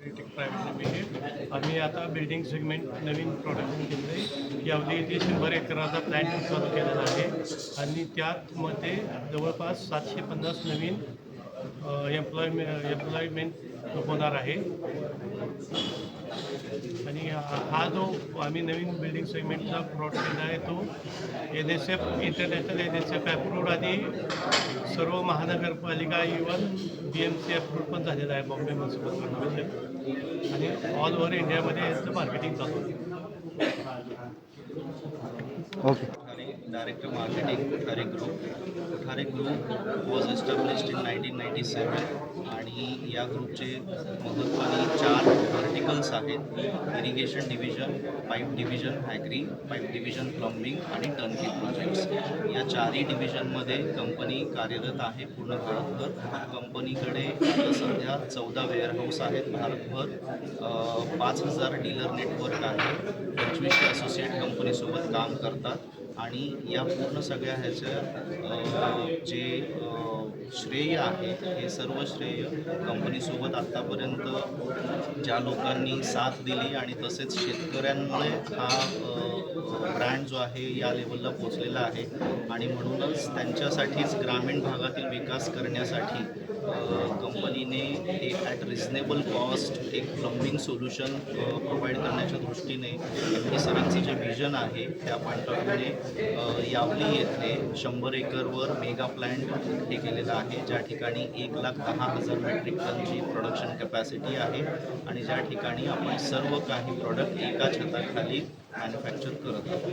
Private limited आम्ही आता building segment नवीन production घेतलं आहे यामध्ये येथे शंभर एकराचा प्लॅन चालू केलेला आहे आणि त्यामध्ये जवळपास सातशे पन्नास नवीन एम्प्लॉयमे एम्प्लॉयमेंट होणार आहे. आणि हा जो आम्ही नवीन बिल्डिंग सेगमेंटचा प्लॉट केला आहे तो N S F international N S F approved आणि सर्व महानगरपालिका even B M C approved पण झालेला आहे बॉम्बे म्युन्सिपल कॉर्पोरेशन आणि ऑल ओव्हर इंडियामध्ये याचं मार्केटिंग चालू आहे. Okay Director Marketing, Kothari Group. Kothari Group was established in 1997 आणि या ग्रुपचे महत्त्वाने चार व्हर्टिकल्स आहेत. Irrigation division pipe division agri pipe division plumbing आणि टर्नकी प्रोजेक्ट्स या चारही डिव्हिजनमध्ये कंपनी कार्यरत आहे पूर्ण भारतभर. कंपनीकडे सध्या चौदा वेअरहाऊस आहेत. भारतभर पाच हजार डीलर नेटवर्क आहे. पंचवीसशे असोसिएट कंपनीसोबत काम करतात. आणि या पूर्ण सगळ्या ह्याच्या जे श्रेय आहे हे सर्व श्रेय कंपनीसोबत आत्तापर्यंत ज्या लोकांनी साथ दिली आणि तसेच शेतकऱ्यांमुळे हा ब्रँड जो आहे या लेवलला पोचलेला आहे आणि म्हणूनच त्यांच्यासाठीच ग्रामीण भागातील विकास करण्यासाठी कंपनीने ॲट रिझनेबल कॉस्ट एक प्लंबिंग सोल्युशन प्रोव्हाइड करण्याच्या दृष्टीने एम सरांचं जे विजन आहे त्या पॉईंट यावली येथे शंभर एकरवर मेगा प्लॅन्ट हे केलेलं आहे. ज्या ठिकाणी एक लाख दहा हजार मेट्रिक टनची प्रोडक्शन कॅपॅसिटी आहे आणि ज्या ठिकाणी आपण सर्व काही प्रॉडक्ट एका छताखाली मॅन्युफॅक्चर करत आहोत.